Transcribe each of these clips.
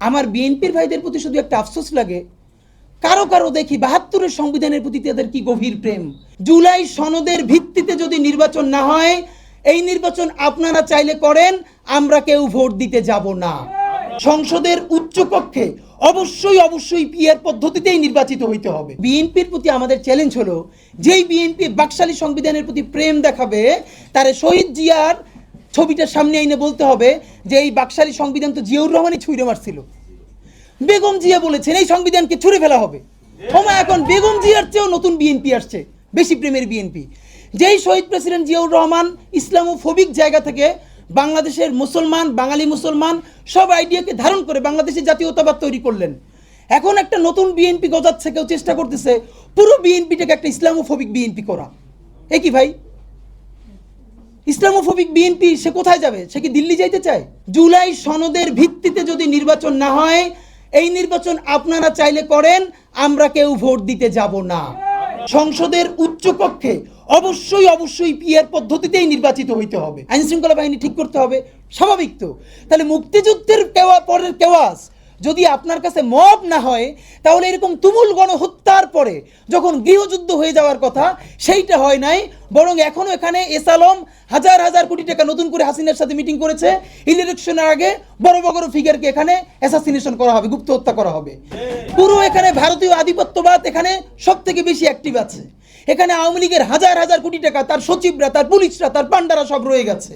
আমার বিএনপির ভাইদের প্রতি শুধু একটা আফসোস লাগে। কারও কারও দেখি বাহাত্তরের সংবিধানের প্রতি তাদের কি গভীর প্রেম? জুলাই সনদের ভিত্তিতে যদি নির্বাচন না হয়, এই নির্বাচন আপনারা চাইলে করেন, আমরা কেউ ভোট দিতে যাব না। সংসদের উচ্চকক্ষে অবশ্যই অবশ্যই পিয়ার পদ্ধতিতেই নির্বাচিত হইতে হবে। বিএনপির প্রতি আমাদের চ্যালেঞ্জ হলো, যেই বিএনপি বাকশালী সংবিধানের প্রতি প্রেম দেখাবে, তারে শহীদ জিয়ার ছবিটা সামনে এনে বলতে হবে যে এই বাকশালী সংবিধান তো জিয়াউর রহমানই ছুঁড়ে মারছিল। বেগম জিয়া বলেছেন, এই সংবিধানকে ছুঁড়ে ফেলা হবে। ওমা এখন, বেগম জিয়ার চেয়েও নতুন বিএনপি আসছে, বেশি প্রেমের বিএনপি যেই শহীদ প্রেসিডেন্ট জিয়াউর রহমান ইসলামোফোবিক জায়গা থেকে বাংলাদেশের মুসলমান, বাঙালি মুসলমান, সব আইডিয়াকে ধারণ করে বাংলাদেশের জাতীয়তাবাদ তৈরি করলেন। এখন একটা নতুন বিএনপি গজাচ্ছে, কেউ চেষ্টা করতেছে পুরো বিএনপিটাকে একটা ইসলামোফোবিক বিএনপি করা। এ কি ভাই? ইসলামোফোবিক বিএনপি, সে কোথায় যাবে? সে কি দিল্লি যাইতে চায়? জুলাই সনদের ভিত্তিতে যদি নির্বাচন না হয়, এই নির্বাচন আপনারা চাইলে করেন, আমরা কেউ ভোট দিতে যাব না। সংসদের উচ্চকক্ষে অবশ্যই অবশ্যই পিয়ার পদ্ধতিতেই নির্বাচিত হইতে হবে। আইনশৃঙ্খলা বাহিনী ঠিক করতে হবে, স্বাভাবিক তো। তাহলে মুক্তিযুদ্ধের কেওয়া পরের কেওয়াস? যদি আপনার কাছে মব না হয়, তাহলে এরকম তুমুল গণহত্যার পরে যখন গৃহযুদ্ধ হয়ে যাওয়ার কথা, সেইটা হয় নাই। বরং এখনও এখানে এস আলম হাজার হাজার কোটি টাকা নতুন করে হাসিনার সাথে মিটিং করেছে। ইলেকশনের আগে বড় বড় ফিগারকে এখানে অ্যাসাসিনেশন করা হবে, গুপ্ত হত্যা করা হবে। পুরো এখানে ভারতীয় আধিপত্যবাদ এখানে সব থেকে বেশি অ্যাক্টিভ আছে। এখানে আওয়ামী লীগের হাজার হাজার কোটি টাকা তার সচিবরা, তার পুলিশরা, তার পান্ডারা সব রয়ে গেছে।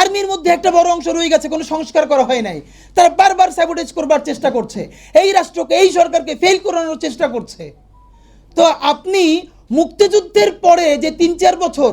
আর্মির মধ্যে একটা বড় অংশ রয়ে গেছে, কোনো সংস্কার করা হয় নাই। তারা বারবার স্যাবোটেজ করবার চেষ্টা করছে। এই রাষ্ট্রকে, এই সরকারকে ফেল করানোর চেষ্টা করছে। তো আপনি মুক্তিযুদ্ধের পরে যে তিন চার বছর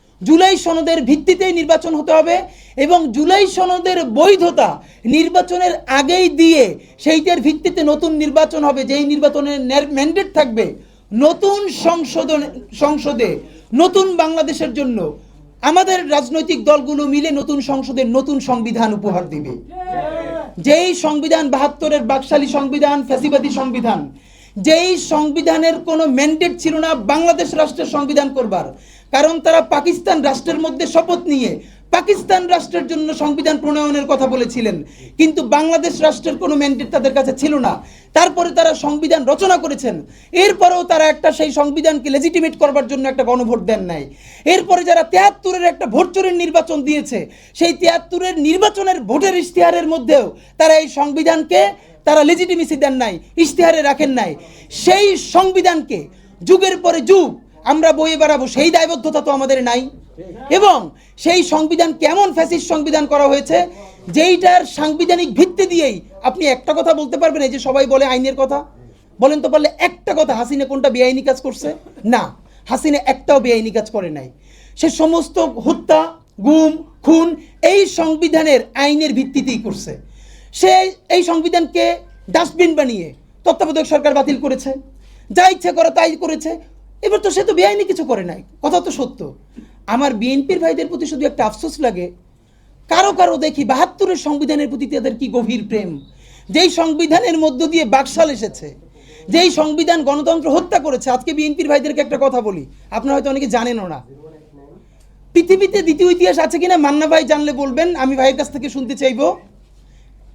জুলাই সনদের ভিত্তিতেই নির্বাচন হতে হবে এবং জুলাই সনদের বৈধতা নির্বাচনের আগেই দিয়ে সেইটার ভিত্তিতে নতুন নির্বাচন হবে, যেই নির্বাচনের ম্যান্ডেট থাকবে নতুন সংশোধন সংসদে, নতুন বাংলাদেশের জন্য। আমাদের রাজনৈতিক দলগুলো মিলে নতুন সংসদের নতুন সংবিধান উপহার দিবে। যেই সংবিধান বাহাত্তরের বাকশালী সংবিধান, ফ্যাসিবাদী সংবিধান, যেই সংবিধানের কোনো ম্যান্ডেট ছিল না, বাংলাদেশ রাষ্ট্রের সংবিধান করবার কারণ তারা পাকিস্তান রাষ্ট্রের মধ্যে শপথ নিয়ে পাকিস্তান রাষ্ট্রের জন্য সংবিধান প্রণয়নের কথা বলেছিলেন। কিন্তু বাংলাদেশ রাষ্ট্রের কোনো ম্যান্ডেট তাদের কাছে ছিল না। তারপরে তারা সংবিধান রচনা করেছেন। এরপরেও তারা একটা সেই সংবিধানকে লেজিটিমেট করবার জন্য একটা গণভোট দেন নাই। এরপরে যারা তেহাত্তরের একটা ভোট চোরের নির্বাচন দিয়েছে, সেই তেহাত্তরের নির্বাচনের ভোটের ইশতেহারের মধ্যেও তারা এই সংবিধানকে তারা লেজিটিমেসি দেন নাই, ইশতেহারে রাখেন নাই। সেই সংবিধানকে যুগের পরে যুগ আমরা বইয়ে বেড়াবো, সেই দায়বদ্ধতা তো আমাদের নাই। এবং সেই সংবিধান কেমন ফ্যাসিস্ট সংবিধান করা হয়েছে, যেইটার সাংবিধানিক ভিত্তি দিয়েই আপনি একটা কথা বলতে পারবেন, এই যে সবাই বলে আইনের কথা। বলেন তো পারলে একটা কথা, হাসিনা কোনটা বেআইনি কাজ করছে? না, হাসিনা একটাও বেআইনি কাজ করে নাই। সে সমস্ত হত্যা, গুম, খুন এই সংবিধানের আইনের ভিত্তিতেই করছে। সে এই সংবিধানকে ডাস্টবিন বানিয়ে তত্ত্বাবধায়ক সরকার বাতিল করেছে। যা ইচ্ছে করে তাই করেছে। এবার তো সে তো বেআইনি কিছু করে নাই, কথা তো সত্য। আমার বিএনপির ভাইদের প্রতি শুধু একটা আফসোস লাগে। কারও কারও দেখি বাহাত্তরের সংবিধানের প্রতি তাদের কি গভীর প্রেম। যেই সংবিধানের মধ্য দিয়ে বাকশাল এসেছে, যেই সংবিধান গণতন্ত্র হত্যা করেছে, আজকে বিএনপির ভাইদেরকে একটা কথা বলি, আপনারা হয়তো অনেকে জানেনও না। পৃথিবীতে দ্বিতীয় ইতিহাস আছে কিনা মান্না ভাই জানলে বলবেন, আমি ভাইয়ের কাছ থেকে শুনতে চাইব।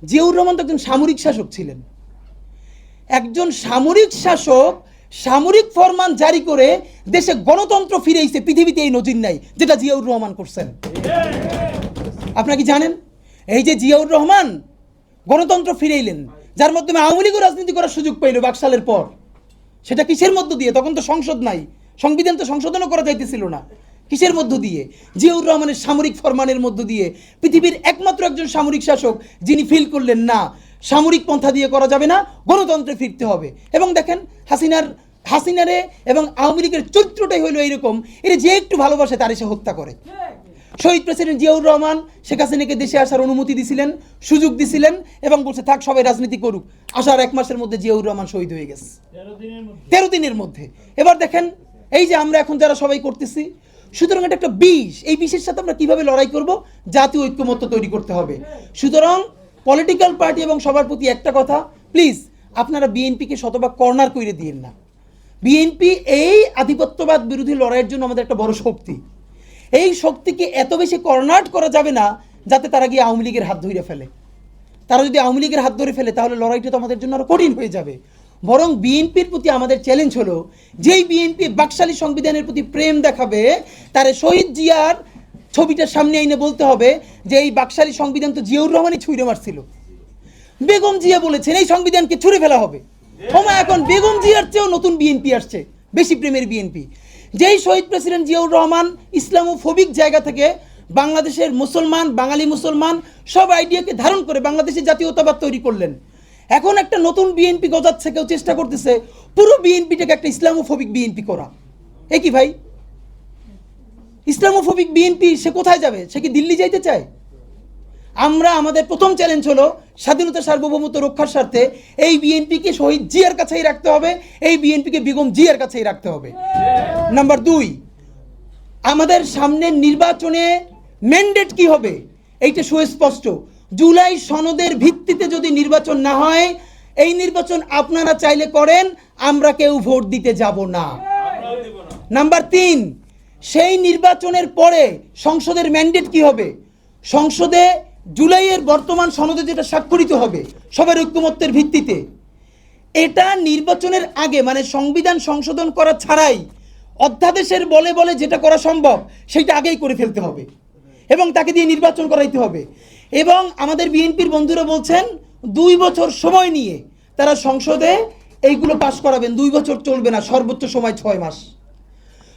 জিয়াউর রহমান তো একজন সামরিক শাসক ছিলেন। একজন সামরিক শাসক সামরিক ফরমান জারি করে দেশে গণতন্ত্র ফিরেইছে, পৃথিবীতে এই নজির নাই, যেটা জিয়াউর রহমান করছেন। আপনারা কি জানেন? এই যে জিয়াউর রহমান গণতন্ত্র ফিরেইলেন, যার মাধ্যমে আওয়ামী লীগও রাজনীতি করার সুযোগ পাইল বাকশালের পর। সেটা কিসের মধ্য দিয়ে? তখন তো সংসদ নাই, সংবিধান তো সংশোধনও করা যাইতেছিল না। কিসের মধ্য দিয়ে? জিয়াউর রহমানের সামরিক ফরমানের মধ্য দিয়ে পৃথিবীর একমাত্র একজন সামরিক শাসক, যিনি ফিল করলেন, না সামরিক পন্থা দিয়ে করা যাবে না গণতন্ত্রে ফিরতে হবে। এবং দেখেন হাসিনার হাসিনারে এবং আওয়ামী লীগের চরিত্রটাই হলো এইরকম। এটা যে একটু ভালোবাসে তার এসে হত্যা করে। শহীদ প্রেসিডেন্ট জিয়াউর রহমান শেখ হাসিনাকে দেশে আসার অনুমতি দিছিলেন সুযোগ দিছিলেন এবং বলছে থাক সবাই রাজনীতি করুক। আসার এক মাসের মধ্যে জিয়াউর রহমান শহীদ হয়ে গেছে। তেরো দিনের মধ্যে। এবার দেখেন এই যে আমরা এখন যারা সবাই করতেছি সুতরাং এটা একটা বিষ। এই বিষের সাথে আমরা কীভাবে লড়াই করব? জাতীয় ঐক্যমত্য তৈরি করতে হবে। সুতরাং পলিটিক্যাল পার্টি এবং সবার প্রতি একটা কথা প্লিজ আপনারা বিএনপিকে শতভাগ কর্নার করে দিয়েন না। বিএনপি এই আধিপত্যবাদ বিরোধী লড়াইয়ের জন্য আমাদের একটা বড় শক্তি। এই শক্তিকে এত বেশি কর্নার্ট করা যাবে না যাতে তারা গিয়ে আওয়ামী লীগের হাত ধরে ফেলে। তারা যদি আওয়ামী লীগের হাত ধরে ফেলে, তাহলে লড়াইটা তো আমাদের জন্য আরও কঠিন হয়ে যাবে। বরং বিএনপির প্রতি আমাদের চ্যালেঞ্জ হলো, যেই বিএনপি বাকশালী সংবিধানের প্রতি প্রেম দেখাবে, তারে শহীদ জিয়ার ছবিটা সামনে এনে বলতে হবে যে এই বাকশালী সংবিধান তো জিয়াউর রহমানই ছুঁড়ে মারছিল। বেগম জিয়া বলেছেন, এই সংবিধানকে ছুঁড়ে ফেলা হবে। ওমা এখন বেগম জিয়ার চেয়েও নতুন বিএনপি আসছে, বেশি প্রেমের বিএনপি যেই শহীদ প্রেসিডেন্ট জিয়াউর রহমান ইসলামোফোবিক জায়গা থেকে বাংলাদেশের মুসলমান, বাঙালি মুসলমান, সব আইডিয়াকে ধারণ করে বাংলাদেশের জাতীয়তাবাদ তৈরি করলেন। এখন একটা নতুন বিএনপি গজাচ্ছে, কেউ চেষ্টা করতেছে পুরো বিএনপিটাকে একটা ইসলামোফোবিক বিএনপি করা। এ কি ভাই? ইসলামোফোবিক বিএনপি, সে কোথায় যাবে? সে কি দিল্লি যাইতে চায়? আমরা, আমাদের প্রথম চ্যালেঞ্জ হলো স্বাধীনতা সার্বভৌমত্ব রক্ষার স্বার্থে এই বিএনপিকে শহীদ জিয়ার কাছেই রাখতে হবে, এই বিএনপিকে বেগম জিয়ার কাছেই রাখতে হবে। নাম্বার দুই, আমাদের সামনের নির্বাচনে ম্যান্ডেট কি হবে? এইটা সুস্পষ্ট। জুলাই সনদের ভিত্তিতে যদি নির্বাচন না হয়, এই নির্বাচন আপনারা চাইলে করেন, আমরা কেউ ভোট দিতে যাব না। নাম্বার তিন সেই নির্বাচনের পরে সংসদের ম্যান্ডেট কি হবে? সংসদে জুলাইয়ের বর্তমান সনদে যেটা স্বাক্ষরিত হবে, সবার ঐক্যমত্যের ভিত্তিতে, এটা নির্বাচনের আগে মানে সংবিধান সংশোধন করা ছাড়াই অধ্যাদেশের বলে বলে যেটা করা সম্ভব সেটা আগেই করে ফেলতে হবে এবং তাকে দিয়ে নির্বাচন করাইতে হবে। এবং আমাদের বিএনপির বন্ধুরা বলছেন, দুই বছর সময় নিয়ে তারা সংসদে এইগুলো পাশ করাবেন, দুই বছর চলবে না, সর্বোচ্চ সময় ছয় মাস।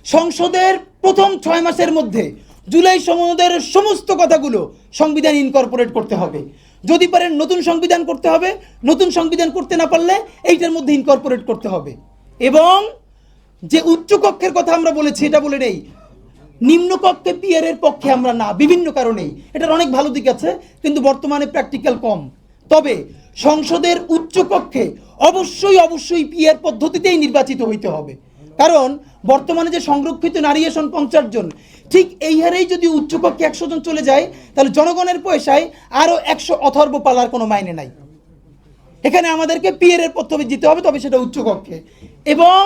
সংসদের প্রথম ছয় মাসের মধ্যে জুলাই সনদের সমস্ত কথাগুলো সংবিধান ইনকর্পোরেট করতে হবে। যদি পারেন নতুন সংবিধান করতে হবে, নতুন সংবিধান করতে না পারলে এইটার মধ্যে ইনকর্পোরেট করতে হবে। এবং যে উচ্চ কক্ষের কথা আমরা বলেছি, এটা বলে নেই। নিম্নকক্ষে পিয়ারের পক্ষে আমরা না, বিভিন্ন কারণেই। এটার অনেক ভালো দিক আছে, কিন্তু বর্তমানে প্র্যাকটিক্যাল কম। তবে সংসদের উচ্চ কক্ষে অবশ্যই অবশ্যই পিয়ার পদ্ধতিতেই নির্বাচিত হইতে হবে। কারণ বর্তমানে যে সংরক্ষিত নারী আসন পঞ্চাশ জন ঠিক এই হারেই যদি উচ্চকক্ষে একশো জন চলে যায়, তাহলে জনগণের পয়সায় আরও একশো অথর্ব পালার কোনো মাইনে নাই। এখানে আমাদেরকে পিয়ারের পদ্ধতি দিতে হবে, তবে সেটা উচ্চকক্ষে। এবং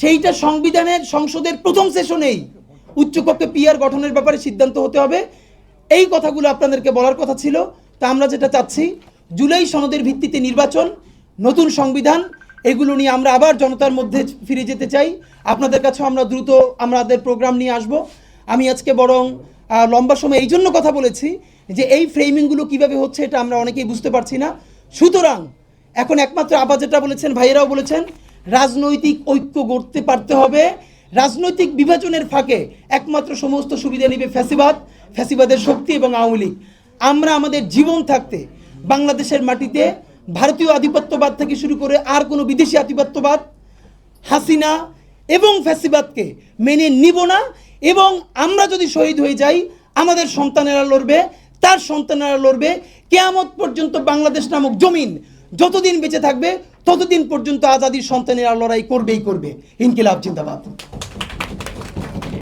সেইটা সংবিধানের, সংসদের প্রথম সেশনেই উচ্চকক্ষে পিয়ার গঠনের ব্যাপারে সিদ্ধান্ত হতে হবে। এই কথাগুলো আপনাদেরকে বলার কথা ছিল। তা আমরা যেটা চাচ্ছি, জুলাই সনদের ভিত্তিতে নির্বাচন, নতুন সংবিধান এগুলো নিয়ে আমরা আবার জনতার মধ্যে ফিরে যেতে চাই। আপনাদের কাছে আমরা দ্রুত আমাদের প্রোগ্রাম নিয়ে আসব। আমি আজকে বরং লম্বা সময় এই জন্য কথা বলেছি যে এই ফ্রেমিংগুলো কীভাবে হচ্ছে এটা আমরা অনেকেই বুঝতে পারছি না। সুতরাং, এখন একমাত্র আবার যেটা বলেছেন, ভাইয়েরাও বলেছেন, রাজনৈতিক ঐক্য গড়তে পারতে হবে। রাজনৈতিক বিভাজনের ফাঁকে একমাত্র সমস্ত সুবিধা নিবে ফ্যাসিবাদ, ফ্যাসিবাদের শক্তি এবং আওয়ামী লীগ। আমরা আমাদের জীবন থাকতে বাংলাদেশের মাটিতে ভারতীয় আধিপত্যবাদ থেকে শুরু করে আর কোনো বিদেশি আধিপত্যবাদ হাসিনা এবং ফ্যাসিবাদকে মেনে নিব না, এবং আমরা যদি শহীদ হয়ে যাই, আমাদের সন্তানেরা লড়বে, তার সন্তানেরা লড়বে। কেয়ামত পর্যন্ত বাংলাদেশ নামক জমিন যতদিন বেঁচে থাকবে, ততদিন পর্যন্ত আজাদির সন্তানেরা লড়াই করবেই করবে। ইনকিলাব, জিন্দাবাদ।